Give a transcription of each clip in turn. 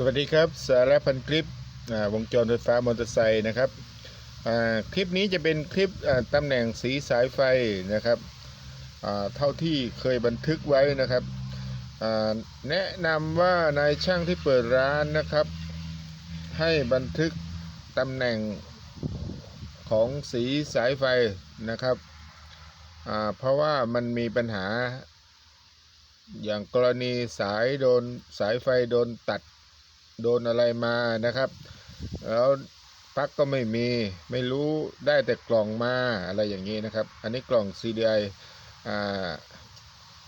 สวัสดีครับสารพันคลิปวงจรไฟฟ้ามอเตอร์ไซค์นะครับคลิปนี้จะเป็นคลิปตำแหน่งสีสายไฟนะครับเท่าที่เคยบันทึกไว้นะครับแนะนำว่านายช่างที่เปิดร้านนะครับ ให้บันทึกตำแหน่งของสีสายไฟนะครับเพราะว่ามันมีปัญหาอย่างกรณีสายโดนสายไฟโดนตัด โดนอะไรมานะครับ แล้วปลั๊กก็ไม่มีไม่รู้ได้แต่กล่องมาอะไรอย่างนี้นะครับ อันนี้กล่อง CDI อ่า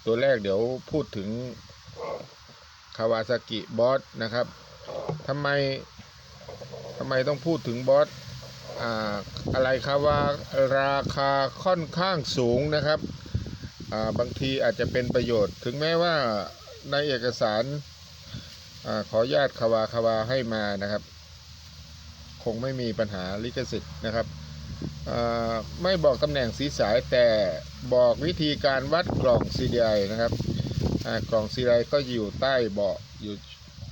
ตัวแรกเดี๋ยวพูดถึงคาวาซากิบอสนะครับทำไมทำไมต้องพูดถึงบอสอ่าอะไรครับว่าราคาค่อนข้างสูงนะครับอ่าบางทีอาจจะเป็นประโยชน์ ถึงแม้ว่าในเอกสาร อขออนุญาตคาวาคาวาให้มานะครับ คงไม่มีปัญหาลิขสิทธิ์นะครับไม่บอกตำแหน่งสีสายแต่บอกวิธีการวัดกล่อง CDI นะครับกล่อง CDI ก็อยู่ใต้เบาะอยู่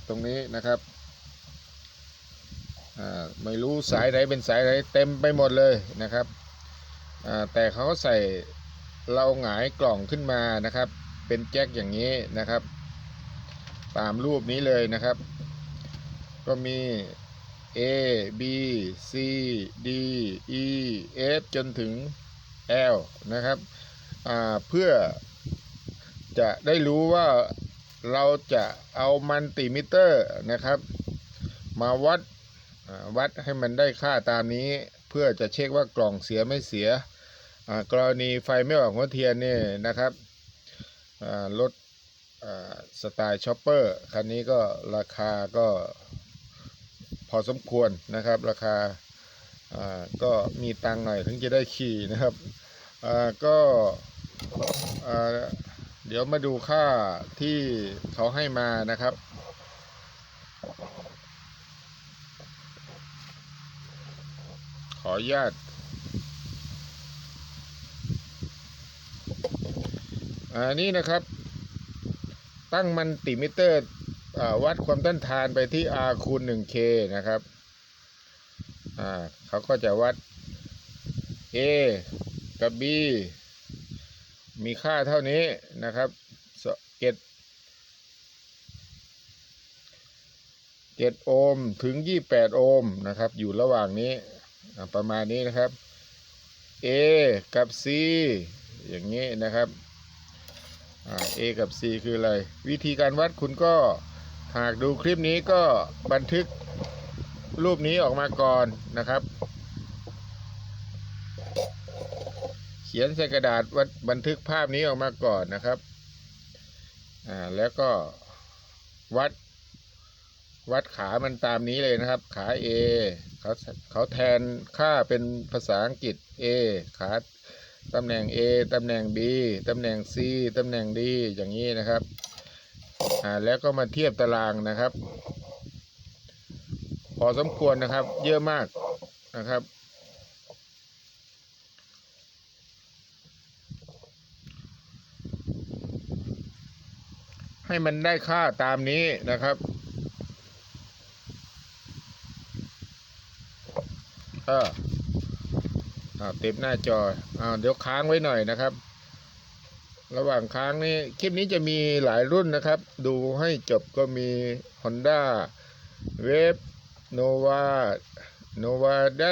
ตรงนี้นะครับไม่รู้สายไหนเป็นสายไหนเต็มไปหมดเลยนะครับแต่เขาใส่เราหงายกล่องขึ้นมานะครับ เป็นแจ็คอย่างนี้นะครับ ตามรูปนี้เลยนะครับ ก็มี A B C D E F จนถึง L นะครับเพื่อจะได้รู้ว่าเราจะเอามันติมิเตอร์นะครับ มาวัดวัดให้มันได้ค่าตามนี้ เพื่อจะเช็คว่ากล่องเสียไม่เสีย กรณีไฟไม่ออกหัวเทียนนี่นะครับรถ สไตล์ช็อปเปอร์คันนี้ก็ราคาก็พอสมควรนะครับ ราคาก็มีตังหน่อยถึงจะได้ขี่นะครับก็เดี๋ยวมาดูค่าที่เขาให้มานะครับ ขออนุญาตอันนี้นะครับ ตั้งมันติมิเตอร์วัดความต้านทานไปที่ R คูณ 1K นะครับเขาก็จะวัด A กับ B มีค่าเท่านี้นะครับสเกตเจ็ดโอห์มถึง28โอห์มนะครับ อยู่ระหว่างนี้ประมาณนี้นะครับ A กับ C อย่างนี้นะครับ A กับ C คืออะไร วิธีการวัดคุณก็หากดูคลิปนี้ก็บันทึกรูปนี้ออกมาก่อนนะครับ เขียนใส่กระดาษวัดบันทึกภาพนี้ออกมาก่อนนะครับอ่าแล้วก็วัดวัดขามันตามนี้เลยนะครับ ขา A เขาเขาแทนค่าเป็นภาษาอังกฤษ A ขา ตำแหน่ง A ตำแหน่ง B ตำแหน่ง C ตำแหน่ง D อย่างนี้นะครับอ่าแล้วก็มาเทียบตารางนะครับ พอสมควรนะครับ เยอะมากนะครับให้มันได้ค่าตามนี้นะครับ เอออ่า เต็มหน้าจออ่าเดี๋ยวค้างไว้หน่อยนะครับ ระหว่างค้างนี้คลิปนี้จะมีหลายรุ่นนะครับ ดูให้จบก็มี Honda w a v Nova Nova d a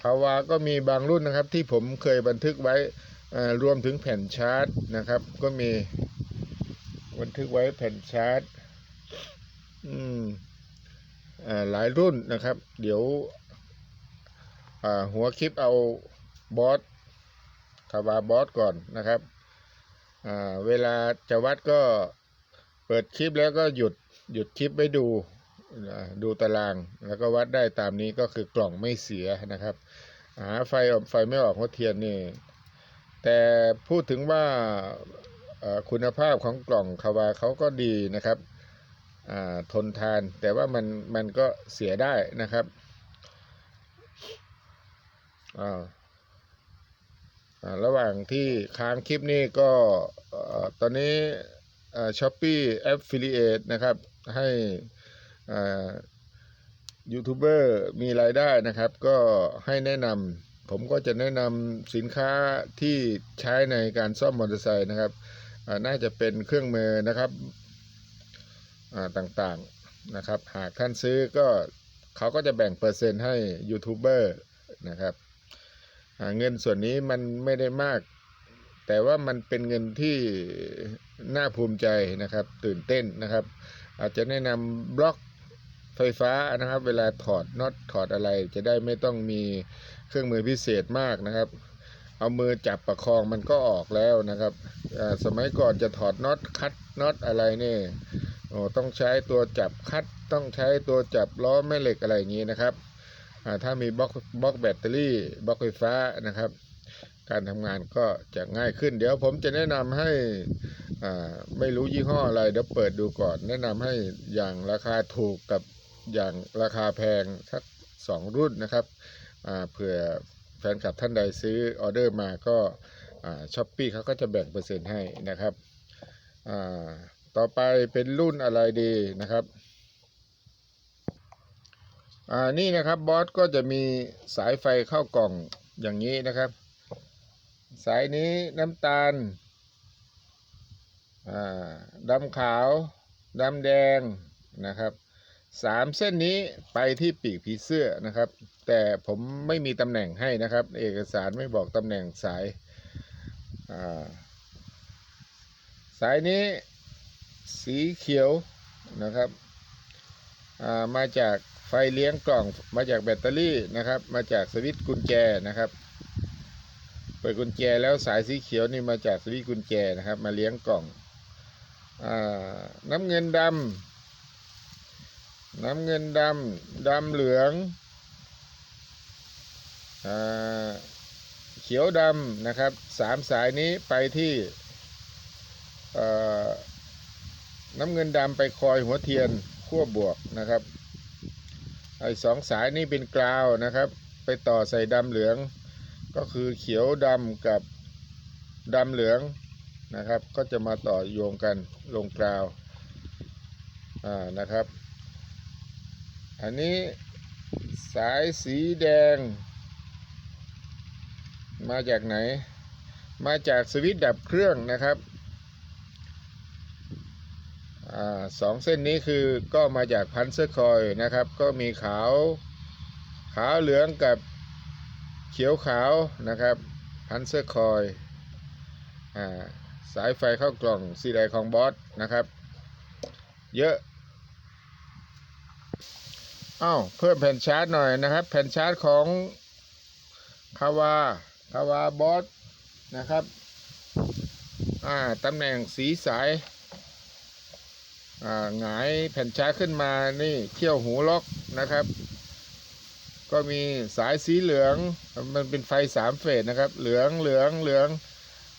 คาวาก็มีบางรุ่นนะครับ ที่ผมเคยบันทึกไว้รวมถึงแผ่นชาร์จนะครับ ก็มีบันทึกไว้แผ่นชาร์จอืมอหลายรุ่นนะครับ เดี๋ยว หัวคลิปเอาบอสคาวาบอสก่อนนะครับเวลาจะวัดก็เปิดคลิปแล้วก็หยุดหยุดคลิปไว้ดูดูตาราง แล้วก็วัดได้ตามนี้ก็คือกล่องไม่เสียนะครับ หาไฟออกไฟไม่ออกหัวเทียนนี่ แต่พูดถึงว่าคุณภาพของกล่องคาวาเขาก็ดีนะครับทนทานแต่ว่ามันมันก็เสียได้นะครับ อ่าอ่าระหว่างที่ค้างคลิปนี้ก็ตอนนี้ช้อปปี้แอฟฟิลิเอตนะครับ ให้ยูทูบเบอร์มีรายได้นะครับ ก็ให้แนะนำผมก็จะแนะนำสินค้าที่ใช้ในการซ่อมมอเตอร์ไซค์นะครับ น่าจะเป็นเครื่องมือนะครับต่างๆนะครับ หากท่านซื้อก็เขาก็จะแบ่งเปอร์เซ็นต์ให้ยูทูบเบอร์นะครับ เงินส่วนนี้มันไม่ได้มาก แต่ว่ามันเป็นเงินที่น่าภูมิใจนะครับ ตื่นเต้นนะครับ อาจจะแนะนำบล็อกไฟฟ้านะครับ เวลาถอดน็อตถอดอะไรจะได้ไม่ต้องมีเครื่องมือพิเศษมากนะครับ เอามือจับประคองมันก็ออกแล้วนะครับ สมัยก่อนจะถอดน็อตคัดน็อตอะไรเนี่ยต้องใช้ตัวจับคัดต้องใช้ตัวจับล้อแม่เหล็กอะไรอย่างนี้นะครับ ถ้ามีบล็อกบล็อกแบตเตอรี่บล็อกไฟฟ้านะครับ การทำงานก็จะง่ายขึ้น เดี๋ยวผมจะแนะนำให้อ่าไม่รู้ยี่ห้ออะไรเดี๋ยวเปิดดูก่อน แนะนำให้อย่างราคาถูกกับอย่างราคาแพงสักสองรุ่นนะครับอ่าเผื่อแฟนคลับท่านใดซื้อออเดอร์มาก็ช้อปปี้เขาก็จะแบ่งเปอร์เซ็นต์ให้นะครับอ่าต่อไปเป็นรุ่นอะไรดีนะครับ อ่านี่นะครับบอสก็จะมีสายไฟเข้ากล่องอย่างนี้นะครับ สายนี้น้ำตาลอ่าดำขาวดำแดงนะครับสามเส้นนี้ไปที่ปีกผีเสื้อนะครับ แต่ผมไม่มีตำแหน่งให้นะครับ เอกสารไม่บอกตำแหน่งสายอ่าสายนี้สีเขียวนะครับอ่ามาจาก ไฟเลี้ยงกล่องมาจากแบตเตอรี่นะครับ มาจากสวิตช์กุญแจนะครับ เปิดกุญแจแล้วสายสีเขียวนี่มาจากสวิตช์กุญแจนะครับ มาเลี้ยงกล่องอน้ำเงินดำน้ำเงินดำดำเหลืองอเขียวดำนะครับสามสายนี้ไปที่น้ำเงินดำไปคอยหัวเทียนขั้วบวกนะครับ ไอ้สองสายนี้เป็นกราวนะครับ ไปต่อใส่ดำเหลือง ก็คือเขียวดำกับดำเหลืองนะครับ ก็จะมาต่อโยงกันลงกราวอ่านะครับ อันนี้สายสีแดง มาจากไหน มาจากสวิตช์ดับเครื่องนะครับ สองเส้นนี้คือก็มาจากพันเซอร์คอยนะครับ ก็มีขาว ขาวเหลืองกับเขียวขาวนะครับ พันเซอร์คอยสายไฟเข้ากล่องสีแดงของบอสนะครับ เยอะอ้าวเพิ่มแผ่นชาร์จหน่อยนะครับ แผ่นชาร์จของคาวาคาวาบอสนะครับ อ่าตำแหน่งสีสาย หงายแผ่นช้าขึ้นมานี่เขี้ยวหูล็อกนะครับ ก็มีสายสีเหลืองมันเป็นไฟสามเฟสนะครับ เหลืองเหลืองเหลือง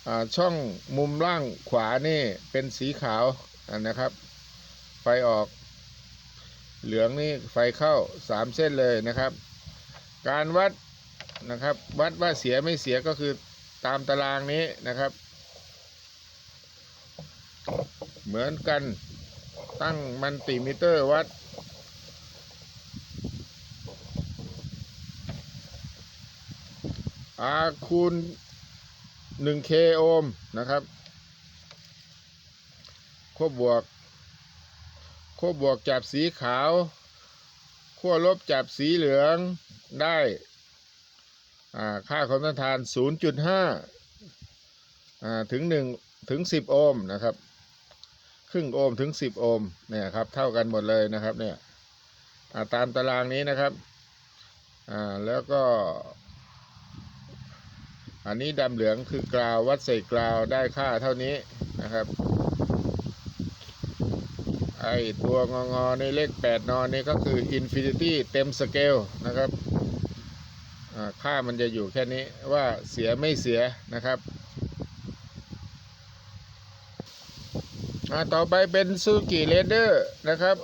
อช่องมุมล่างขวานี่เป็นสีขาวนะครับ ไฟออก เหลืองนี่ไฟเข้าสามเส้นเลยนะครับ การวัดนะครับ วัดว่าเสียไม่เสียก็คือตามตารางนี้นะครับ เหมือนกัน ตั้งมันติมิเตอร์วัดอาคูณ 1K โอห์มนะครับ ขั้วบวก ขั้วบวกจับสีขาว ขั้วลบจับสีเหลืองได้ค่าความต้านทาน 0.5อ่าถึง 1 ถึง 10 โอห์มนะครับ ครึ่งโอห์มถึง10โอห์มเนี่ยครับเท่ากันหมดเลยนะครับเนี่ยาตามตารางนี้นะครับอ่าแล้วก็ อันนี้ดำเหลืองคือกราววัดใส่กราวได้ค่าเท่านี้นะครับไอตัวงองอในเลข 8 นอนนี่ก็คือ Infinity เต็มสเกลนะครับค่ามันจะอยู่แค่นี้ว่าเสียไม่เสียนะครับอ่า ต่อไปเป็นซูกิเรเดอร์นะครับ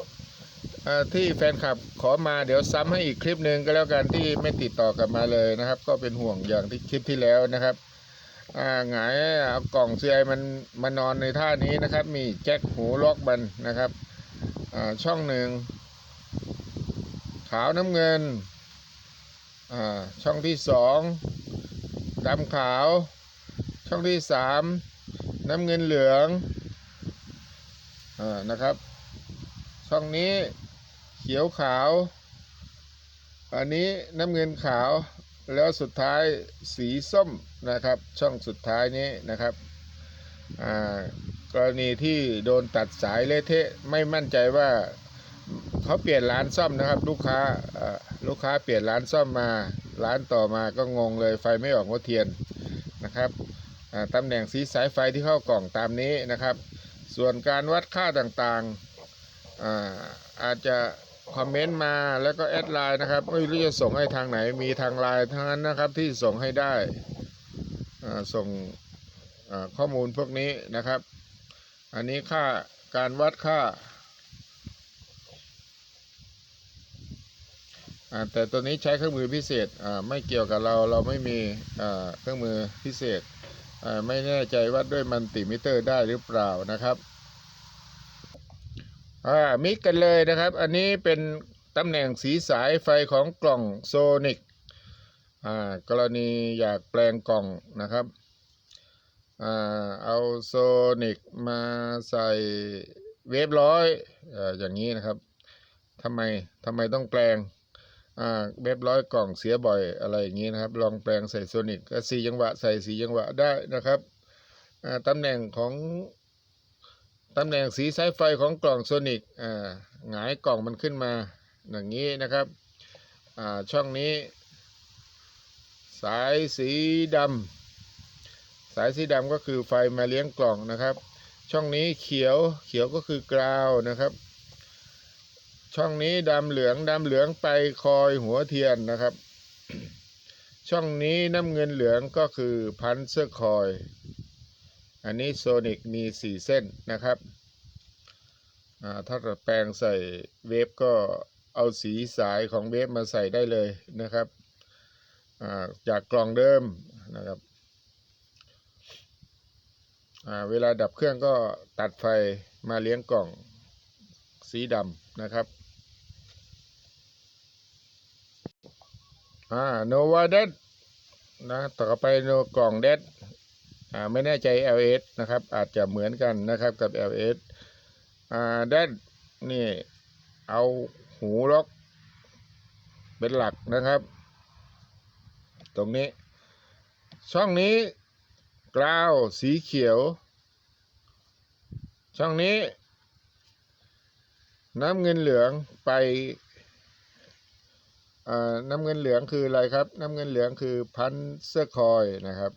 อ่าที่แฟนคลับขอมาเดี๋ยวซ้ำให้อีกคลิปหนึ่งก็แล้วกันที่ไม่ติดต่อกลับมาเลยนะครับ ก็เป็นห่วงอย่างที่คลิปที่แล้วนะครับอ่าหงายเอากล่องเสียมันมานอนในท่านี้นะครับ มีแจ็คหูล็อกมันนะครับอ่าช่องหนึ่งขาวน้ำเงินอ่าช่องที่สองดำขาว ช่องที่สามน้ำเงินเหลือง อ่านะครับ ช่องนี้เขียวขาว อันนี้น้ำเงินขาว แล้วสุดท้ายสีส้มนะครับ ช่องสุดท้ายนี้นะครับอ่ากรณีที่โดนตัดสายเละเทะไม่มั่นใจว่าเขาเปลี่ยนร้านซ่อมนะครับ ลูกค้าลูกค้าเปลี่ยนร้านซ่อมมา ร้านต่อมาก็งงเลยไฟไม่ออกหัวเทียนนะครับตำแหน่งสีสายไฟที่เข้ากล่องตามนี้นะครับ ส่วนการวัดค่าต่างๆอาอาจจะคอมเมนต์มาแล้วก็แอดไลน์นะครับไม่รู้จะส่งให้ทางไหนมีทางไลน์ทั้งนั้นนะครับที่ส่งให้ได้ส่งข้อมูลพวกนี้นะครับ อันนี้ค่าการวัดค่าแต่ตัวนี้ใช้เครื่องมือพิเศษไม่เกี่ยวกับเราเราไม่มีเครื่องมือพิเศษ ไม่แน่ใจวัดด้วยมันติมิเตอร์ได้หรือเปล่านะครับอ่ามิกกันเลยนะครับ อันนี้เป็นตำแหน่งสีสายไฟของกล่องโซนิกอ่ากรณีอยากแปลงกล่องนะครับอ่าเอาโซนิกมาใส่เวฟร้อยอ่ออย่างนี้นะครับทำไมทำไมต้องแปลง เวฟร้อยกล่องเสียบ่อยอะไรอย่างนี้นะครับ ลองแปลงใส่โซนิกก็สี่จังหวะใส่สี่จังหวะได้นะครับตำแหน่งของตำแหน่งสีสายไฟของกล่องโซนิกหงายกล่องมันขึ้นมาอย่างนี้นะครับช่องนี้ สายสีดำสายสีดำก็คือไฟมาเลี้ยงกล่องนะครับ ช่องนี้เขียวเขียวก็คือกราวนะครับ ช่องนี้ดำเหลืองดำเหลืองไปคอยหัวเทียนนะครับ ช่องนี้น้ำเงินเหลืองก็คือพันเซอร์คอย อันนี้โซนิกมีสี่เส้นนะครับอ่าถ้าเราแปลงใส่เวฟก็เอาสีสายของเวฟมาใส่ได้เลยนะครับอ่าจากกล่องเดิมนะครับอ่าเวลาดับเครื่องก็ตัดไฟมาเลี้ยงกล่องสีดำนะครับ อ่าโนวาเดนะต่อไปโนกล่องเดอ่าไม่แน่ใจ LS นะครับ อาจจะเหมือนกันนะครับกับ LS อ่าเดนี่เอาหูล็อกเป็นหลักนะครับ ตรงนี้ ช่องนี้กราวสีเขียว ช่องนี้ น้ำเงินเหลืองไป น้ำเงินเหลืองคืออะไรครับ น้ำเงินเหลืองคือพันเสื้อคอยนะครับ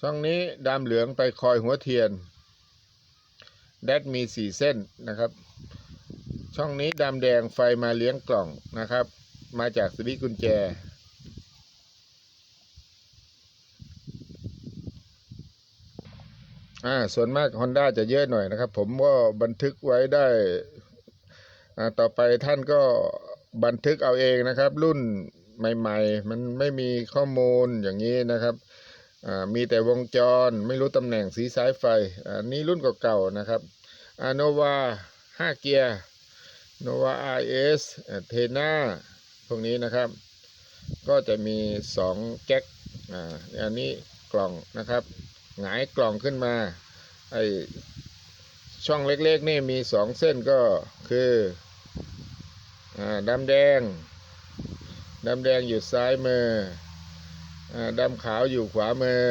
ช่องนี้ดำเหลืองไปคอยหัวเทียนแดดมีสี่เส้นนะครับ ช่องนี้ดำแดงไฟมาเลี้ยงกล่องนะครับ มาจากสวิตกุญแจอ่าส่วนมาก Honda จะเยอะหน่อยนะครับ ผมก็บันทึกไว้ได้ อ่า ต่อไปท่านก็ บันทึกเอาเองนะครับ รุ่นใหม่ ๆ มันไม่มีข้อมูลอย่างนี้นะครับมีแต่วงจรไม่รู้ตำแหน่งสีสายไฟอันนี้รุ่นเก่าๆนะครับอโนวา5เกียร์โนวา RS เอทน่าพวกนี้นะครับ ก็จะมี2แจ็คอันนี้กล่องนะครับหงายกล่องขึ้นมาไอช่องเล็กๆนี่มีสองเส้นก็คือ ดำแดง ดำแดงอยู่ซ้ายมืออดำขาวอยู่ขวามือ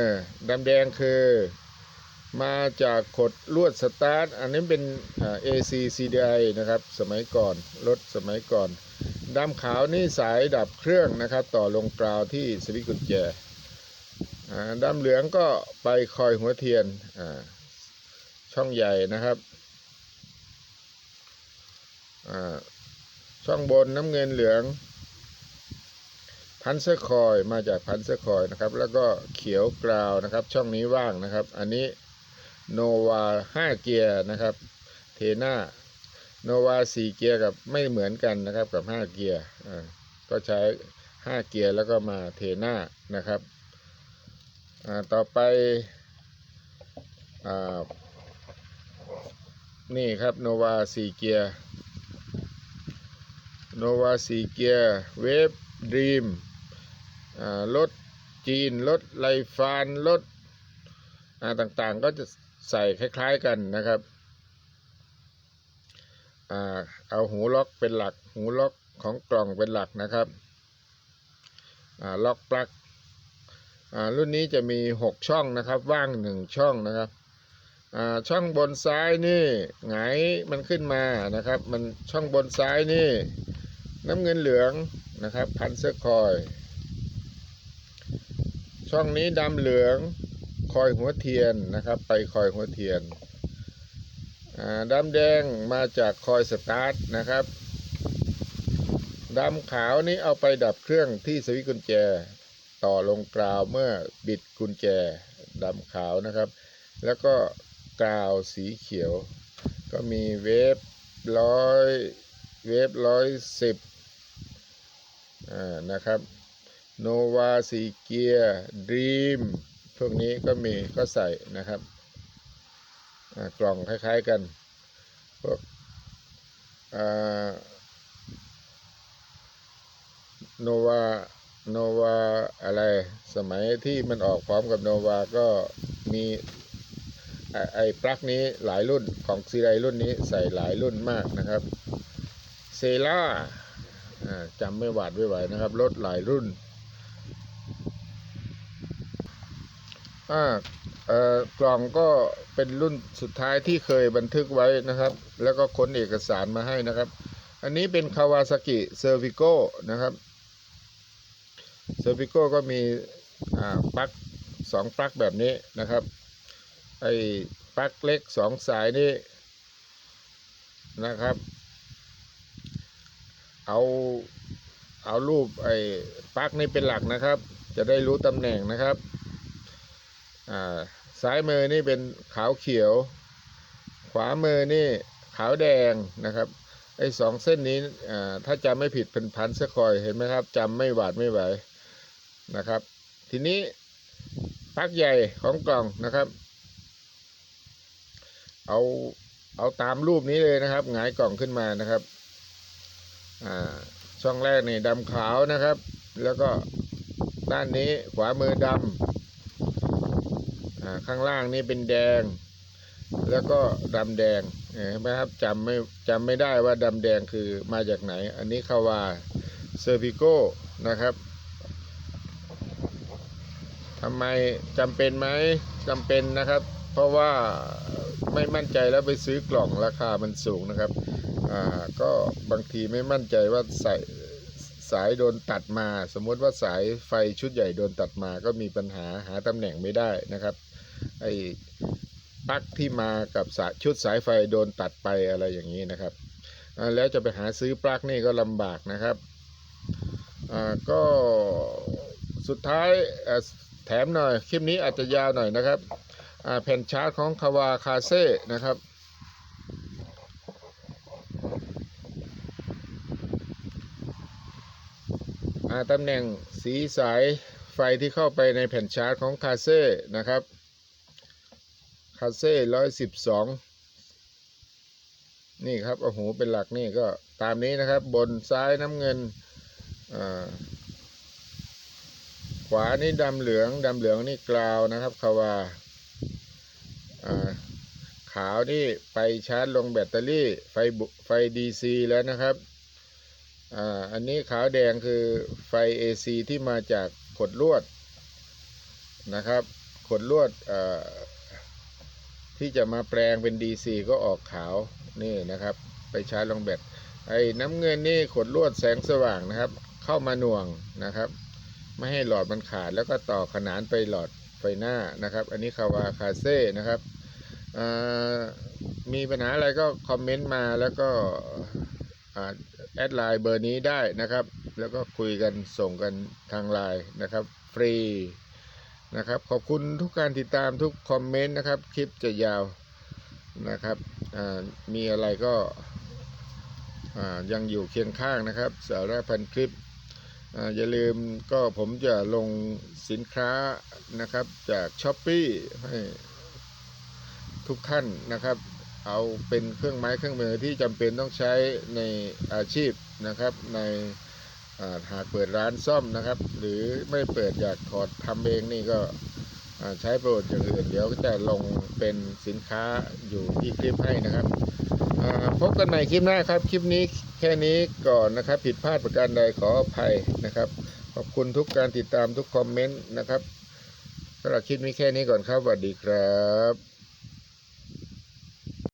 ดำแดงคือ มาจากขดลวดสตาร์ท อันนี้เป็น AC CDI นะครับ สมัยก่อน รถสมัยก่อน ดำขาวนี่สายดับเครื่องนะครับ ต่อลงกราวที่สวิตช์กุญแจอ่ดำเหลืองก็ไปคอยหัวเทียนช่องใหญ่นะครับ ช่องบนน้ำเงินเหลือง พันเซอร์คอยมาจากพันเซอร์คอยนะครับ แล้วก็เขียวกราวนะครับ ช่องนี้ว่างนะครับ อันนี้โนวา5เกียร์นะครับ เทน่าโนวา4เกียร์กับไม่เหมือนกันนะครับกับ5เกียร์ก็ใช้5เกียร์แล้วก็มาเทน่านะครับต่อไปอนี่ครับโนวาสี่เกียร์ โนวาซีเกียเวฟดีมรถจีน รถไลฟานรถอ่าต่างๆ ก็จะใส่คล้ายๆกันนะครับอเอาหูล็อกเป็นหลัก หูล็อกของกล่องเป็นหลักนะครับล็อกปลั๊กรุ่นนี้จะมี 6 ช่องนะครับ ว่าง 1 ช่องนะครับช่องบนซ้ายนี่หงมันขึ้นมานะครับ มันช่องบนซ้ายนี่ น้ำเงินเหลืองนะครับ พันเซอร์คอย ช่องนี้ดำเหลืองคอยหัวเทียนนะครับ ไปคอยหัวเทียนดำแดงมาจากคอยสตาร์ทนะครับดำขาวนี้เอาไปดับเครื่องที่สวิตช์กุญแจ ต่อลงกราวเมื่อบิดกุญแจดำขาวนะครับ แล้วก็กราวสีเขียว ก็มีเวฟร้อย เวฟร้อยสิบอ่านะครับโนวาสีเกียดรีมพวกนี้ก็มีก็ใส่นะครับกล่องคล้าย ๆกัน พวกโนวาโนวาอะไรสมัยที่มันออกพร้อมกับโนวาก็มีไอ้ปลั๊กนี้หลายรุ่นของซีไรรุ่นนี้ใส่หลายรุ่นมากนะครับ เซล่าจำไม่หวาดไม่ไหวนะครับ รถหลายรุ่นกล่องก็เป็นรุ่นสุดท้ายที่เคยบันทึกไว้นะครับ แล้วก็ค้นเอกสารมาให้นะครับ อันนี้เป็นคาวาซากิเซอร์วิโกนะครับเซอร์วิโกก็มีปลั๊กสองปลั๊กแบบนี้นะครับไอ้ปลั๊กเล็กสองสายนี้นะครับ เอาเอารูปไอ้ปลั๊กนี้เป็นหลักนะครับ จะได้รู้ตำแหน่งนะครับอ่าซ้ายมือนี่เป็นขาวเขียว ขวามือนี่ขาวแดงนะครับไอ้สองเส้นนี้อ่าถ้าจำไม่ผิดเป็นพันสคอยเห็นไหมครับจำไม่หวาดไม่ไหวนะครับ ทีนี้ปักใหญ่ของกล่องนะครับ เอาเอาตามรูปนี้เลยนะครับหงายกล่องขึ้นมานะครับ ช่องแรกนี่ดำขาวนะครับ แล้วก็ด้านนี้ขวามือดำอข้างล่างนี่เป็นแดง แล้วก็ดำแดงเห็นไหมครับจำไม่จำไม่ได้ว่าดำแดงคือมาจากไหน อันนี้คาวาเซอร์พิโก้นะครับทำไมจำเป็นไหมจำเป็นนะครับ เพราะว่า ไม่มั่นใจแล้วไปซื้อกล่องราคามันสูงนะครับอ่าก็บางทีไม่มั่นใจว่าสายสายโดนตัดมา สมมติว่าสายไฟชุดใหญ่โดนตัดมาก็มีปัญหาหาตำแหน่งไม่ได้นะครับไอ้ปลั๊กที่มากับสายชุดสายไฟโดนตัดไปอะไรอย่างนี้นะครับแล้วจะไปหาซื้อปลั๊กนี่ก็ลำบากนะครับอ่าก็สุดท้ายแถมหน่อยคลิปนี้อาจจะยาวหน่อยนะครับ แผ่นชาร์จของคาวาคาเซ่นะครับ ตำแหน่งสีสายไฟที่เข้าไปในแผ่นชาร์จของคาเซ่นะครับคาเซ่ร้อยสิบสองนี่ครับโอ้โหเป็นหลักนี่ก็ตามนี้นะครับ บนซ้ายน้ำเงินขวานี่ดำเหลืองดำเหลืองนี่กราวนะครับคาวา ขาวนี่ไปชาร์จลงแบตเตอรี่ไฟไฟ DC แล้วนะครับอ่าอันนี้ขาวแดงคือไฟ AC ที่มาจากขดลวดนะครับขดลวดอ่าที่จะมาแปลงเป็น DC ก็ออกขาวนี่นะครับ ไปชาร์จลงแบตไอ้น้ำเงินนี่ขดลวดแสงสว่างนะครับ เข้ามาหน่วงนะครับ ไม่ให้หลอดมันขาดแล้วก็ต่อขนานไปหลอดไฟหน้านะครับ อันนี้คาวาคาเซ่นะครับ มีปัญหาอะไรก็คอมเมนต์มาแล้วก็แอดไลน์เบอร์นี้ได้นะครับ แล้วก็คุยกันส่งกันทางไลน์นะครับ ฟรีนะครับ ขอบคุณทุกการติดตามทุกคอมเมนต์นะครับ คลิปจะยาวนะครับมีอะไรก็ยังอยู่เคียงข้างนะครับสารพันคลิปออย่าลืมก็ผมจะลงสินค้านะครับจากช้อปปี้ให้ ทุกท่านนะครับ เอาเป็นเครื่องไม้เครื่องมือที่จำเป็นต้องใช้ในอาชีพนะครับ ในหากเปิดร้านซ่อมนะครับ หรือไม่เปิดอยากถอดทำเองนี่ก็ใช้ประโยชน์อย่างอื่นเดี๋ยวก็จะลงเป็นสินค้าอยู่ที่คลิปให้นะครับพบกันใหม่คลิปหน้าครับ คลิปนี้แค่นี้ก่อนนะครับ ผิดพลาดประการใดขออภัยนะครับ ขอบคุณทุกการติดตามทุกคอมเมนต์นะครับสำหรับคลิปนี้แค่นี้ก่อนครับสวัสดีครับ